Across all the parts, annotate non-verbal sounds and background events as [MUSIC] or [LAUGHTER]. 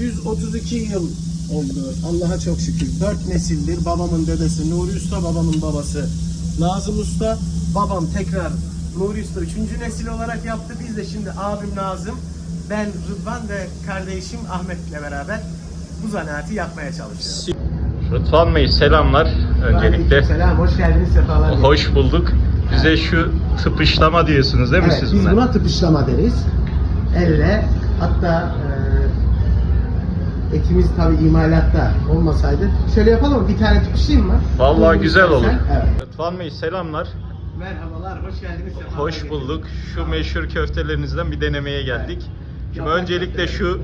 132 yıl oldu. Allah'a çok şükür. 4 nesildir. Babamın dedesi Nuri Usta, babamın babası Nazım Usta. Babam tekrar Nuri Usta 3. nesil olarak yaptı. Biz de şimdi abim Nazım, ben Rıdvan ve kardeşim Ahmet'le beraber bu zanaatı yapmaya çalışıyoruz. Rıdvan Bey selamlar öncelikle. Selam, hoş geldiniz, sefalar. Hoş bulduk. Bize şu tıpışlama diyorsunuz değil mi Evet, siz biz buna? buna tıpışlama deriz. Elle hatta e, etimiz tabi imalatta olmasaydı. Şöyle yapalım mı? Bir tane tıpışlayayım mı? Vallahi Buyurun güzel olur. Evet. Rıdvan Bey selamlar. Merhabalar, hoş geldiniz. Hoş bulduk. Şu meşhur köftelerinizden bir denemeye geldik. Şimdi Yaprak öncelikle şu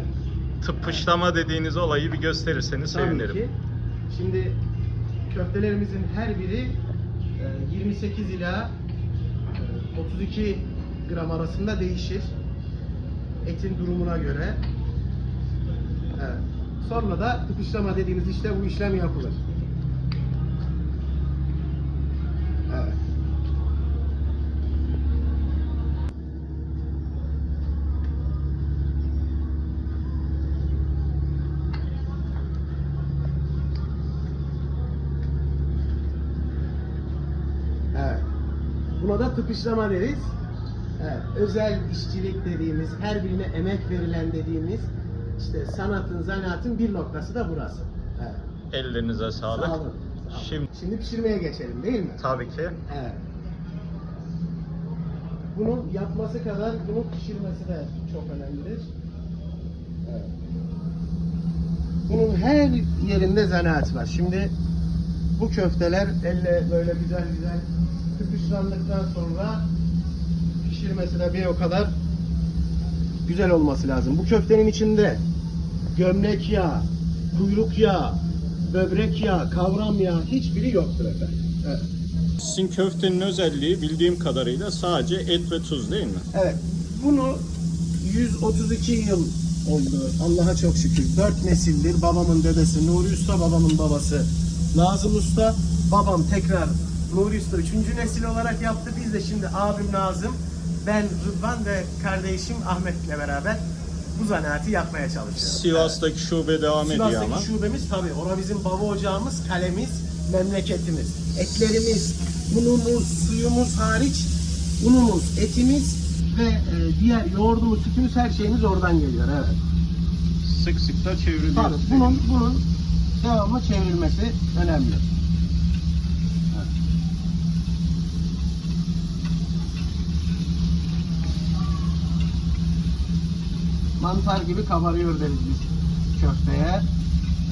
tıpışlama dediğiniz olayı bir gösterirseniz Tabii sevinirim. ki. Şimdi köftelerimizin her biri e, 28 ila e, 32 gram arasında değişir. Etin durumuna göre. Evet. Sonra da tıpışlama dediğimiz işte bu işlem yapılır. Evet. Evet. Buna da tıpışlama deriz. Evet. Özel işçilik dediğimiz, her birine emek verilen dediğimiz işte sanatın, zanaatın bir noktası da burası. Evet. Ellerinize sağlık. Sağ olun. Şimdi Şimdi pişirmeye geçelim değil mi? tabii ki Evet. Bunun yapması kadar bunun pişirmesi de çok önemlidir. Evet. Bunun her yerinde zanaat var. Şimdi bu köfteler elle böyle güzel güzel tıpışlandıktan sonra pişirmesi de bir o kadar güzel olması lazım. Bu köftenin içinde gömlek yağı, kuyruk yağı, böbrek yağı, kavram yağı hiçbiri yoktur efendim. Evet. sizin köftenin özelliği bildiğim kadarıyla sadece et ve tuz değil mi? Evet. Bunu 132 yıl oldu. Allah'a çok şükür. 4 nesildir. Babamın dedesi Nuri Usta, babamın babası Nazım Usta. Babam tekrar Nuri Usta 3. nesil olarak yaptı. Biz de şimdi abim Nazım, ben Rıdvan ve kardeşim Ahmet'le beraber bu zanaatı yapmaya çalışıyoruz. Sivas'taki şube devam ediyor Sivas'taki ama. şubemiz tabii. Ora bizim baba ocağımız, kalemiz, memleketimiz. Etlerimiz, unumuz, suyumuz hariç unumuz, etimiz ve e, diğer yoğurdumuz, sütümüz her şeyimiz oradan geliyor. Evet. Sık sık da çevriliyor. Tabii bunun bunun devamlı çevrilmesi önemli. Mantar gibi kabarıyor deriz biz köfteye.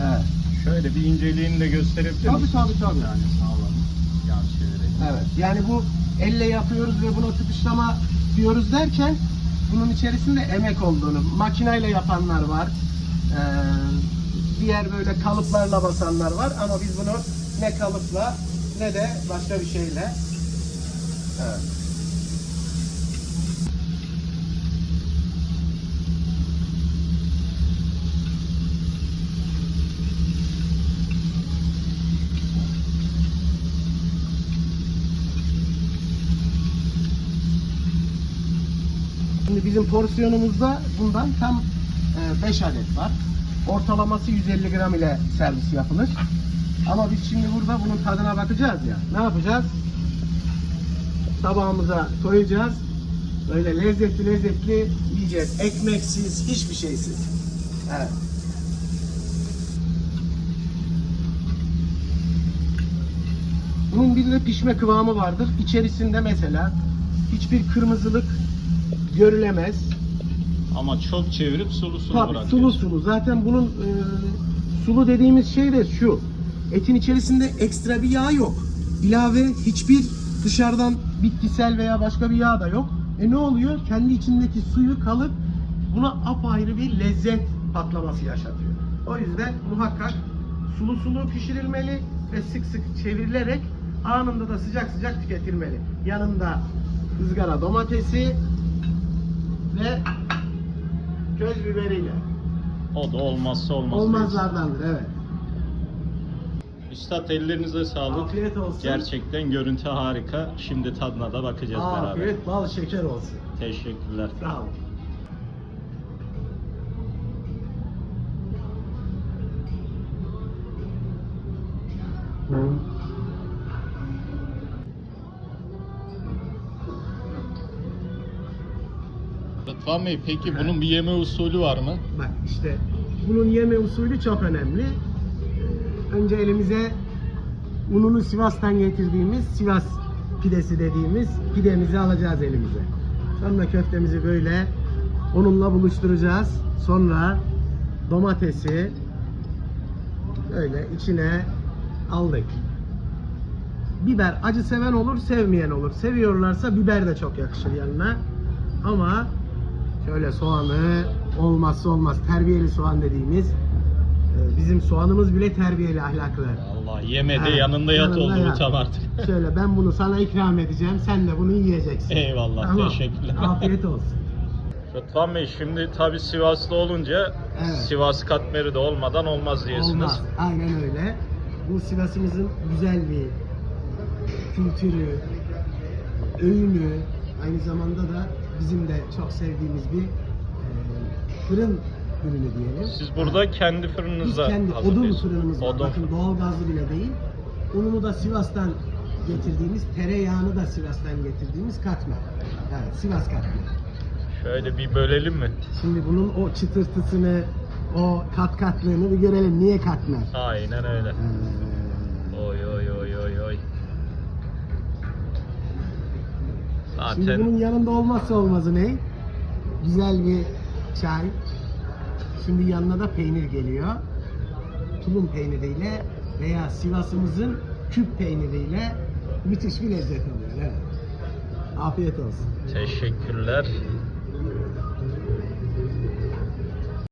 Evet. Şöyle bir inceliğini de gösterebilir Tabii misin? tabii tabii. Yani sağlam. Yan. Evet. Yani bu elle yapıyoruz ve buna tıpışlama diyoruz derken bunun içerisinde emek olduğunu, makineyle yapanlar var. Ee, diğer böyle kalıplarla basanlar var ama biz bunu ne kalıpla ne de başka bir şeyle evet. Bizim porsiyonumuzda bundan tam 5 adet var. Ortalaması 150 gram ile servis yapılır. Ama biz şimdi burada bunun tadına bakacağız ya. Ne yapacağız? Tabağımıza koyacağız. Böyle lezzetli lezzetli yiyeceğiz. Ekmeksiz, hiçbir şeysiz. Evet. Bunun bir de pişme kıvamı vardır. İçerisinde mesela hiçbir kırmızılık görülemez. Ama çok çevirip sulu sulu Tabii bırakıyor. sulu sulu. Zaten bunun e, sulu dediğimiz şey de şu. Etin içerisinde ekstra bir yağ yok. İlave hiçbir dışarıdan bitkisel veya başka bir yağ da yok. E ne oluyor? Kendi içindeki suyu kalıp buna apayrı bir lezzet patlaması yaşatıyor. O yüzden muhakkak sulu sulu pişirilmeli ve sık sık çevrilerek anında da sıcak sıcak tüketilmeli. Yanında ızgara domatesi ve köz biberiyle. O da olmazsa olmaz. Olmazlardandır evet. Üstad ellerinize sağlık. Afiyet olsun. Gerçekten görüntü harika. Şimdi tadına da bakacağız Afiyet, beraber. Afiyet bal şeker olsun. Teşekkürler. Sağ olun. Mm-hmm. Bey peki bunun bir yeme usulü var mı? Bak işte bunun yeme usulü çok önemli. Ee, Önce elimize ununu Sivas'tan getirdiğimiz Sivas pidesi dediğimiz pidemizi alacağız elimize. Sonra köftemizi böyle onunla buluşturacağız. Sonra domatesi böyle içine aldık. Biber acı seven olur, sevmeyen olur. Seviyorlarsa biber de çok yakışır yanına. Ama şöyle soğanı olmazsa olmaz terbiyeli soğan dediğimiz e, bizim soğanımız bile terbiyeli ahlaklı. Allah yemede Ha, yanında yat yanında oldu yat. tam artık. [LAUGHS] Şöyle ben bunu sana ikram edeceğim. Sen de bunu yiyeceksin. Eyvallah, teşekkürler. Afiyet olsun. Rıdvan Bey şimdi tabi Sivaslı olunca Evet. Sivas katmeri de olmadan olmaz diyorsunuz. Olmaz. Aynen öyle. Bu Sivas'ımızın güzel bir kültürü, öğünü, aynı zamanda da bizim de çok sevdiğimiz bir e, fırın ürünü diyelim. Siz burada kendi Biz fırınınızda kendi odun hazırlıyorsunuz. fırınımız var. Odun Bakın doğal gazlı bile değil. Ununu da Sivas'tan getirdiğimiz, tereyağını da Sivas'tan getirdiğimiz katmer. Evet, Sivas katmer. Şöyle bir bölelim mi? Şimdi bunun o çıtırtısını, o kat katlığını bir görelim. Niye katmer? Aynen öyle. Ee, Şimdi Zaten bunun yanında olmazsa olmazı ne? Güzel bir çay. Şimdi yanına da peynir geliyor. Tulum peyniriyle veya Sivas'ımızın küp peyniriyle müthiş bir lezzet oluyor. Evet. Afiyet olsun. teşekkürler.